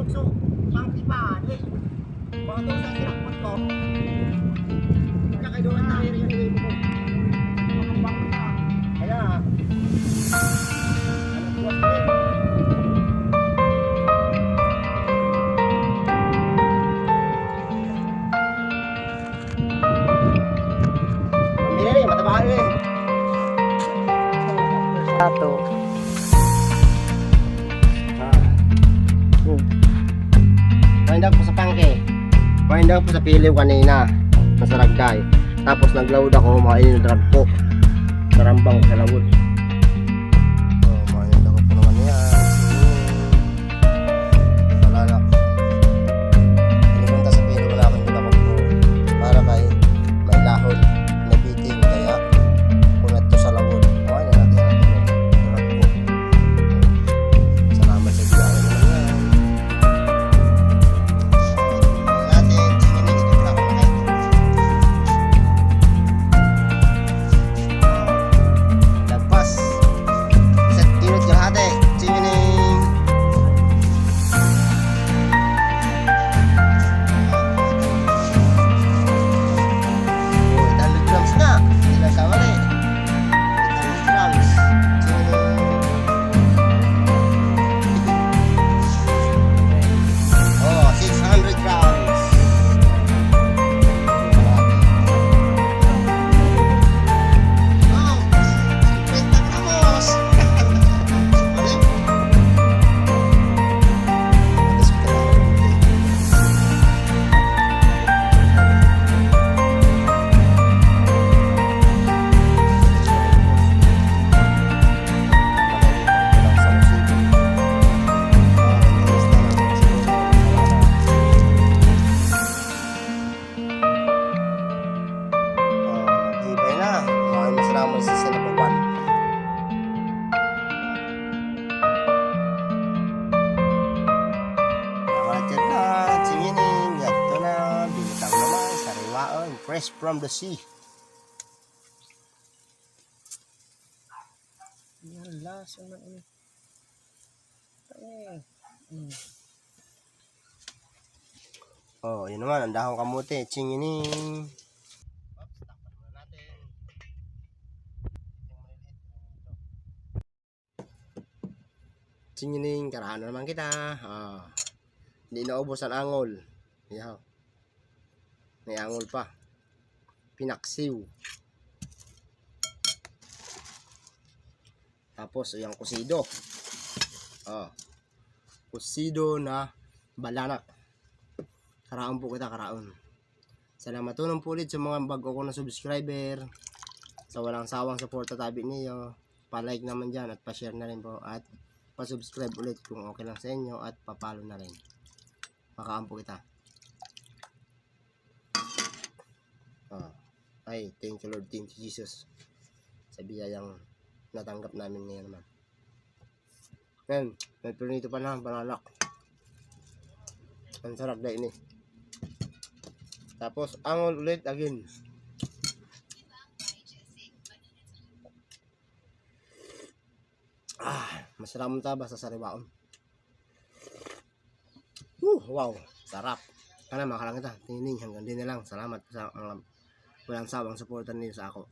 lukso, pang tipani. Bago sa sinakot ko, nakaiduan tayo rin yung ibo ko. Makapang na. Kaya, alam ko eh. ako eh. Tato. Wind up ko sa pangke. Wind up ko sa piliw kanina. Nasa ragday. Tapos nagload ako, makainin na drag ko. Karambang sa lawod. Fresh from the sea. Yan, lasa man ini. Eh. Mm. Oh, yun naman. Ang dahong kamote. Chingining. Chingining. Karahan na naman kita. Ah. Hindi naubos ang angol. Yaw. May angol pa. Pinaksiw. Tapos, yung kusido. Oh. Kusido na balana. Karaon po kita, karaon. Salamat tunong po ulit sa mga bago ko na subscriber. Sa walang sawang suporta tabi niyo. Pa-like naman dyan at pa-share na rin po. At pa-subscribe ulit kung okay lang sa inyo at pa-follow na rin. Makaan po kita. Ah. Ay, thank you Lord, thank you Jesus. Sa biyayang natanggap namin ngayon naman. Ngayon, may pinito pa na, panalak. Ang sarap na ini. Tapos, angol ulit again. Ah, masarap mo taba sa sariwaon. Uh, wow, sarap. Kana makalang kita. Tining hanggang din na lang. Salamat sa mga walang sawang suportan niyo sa ako.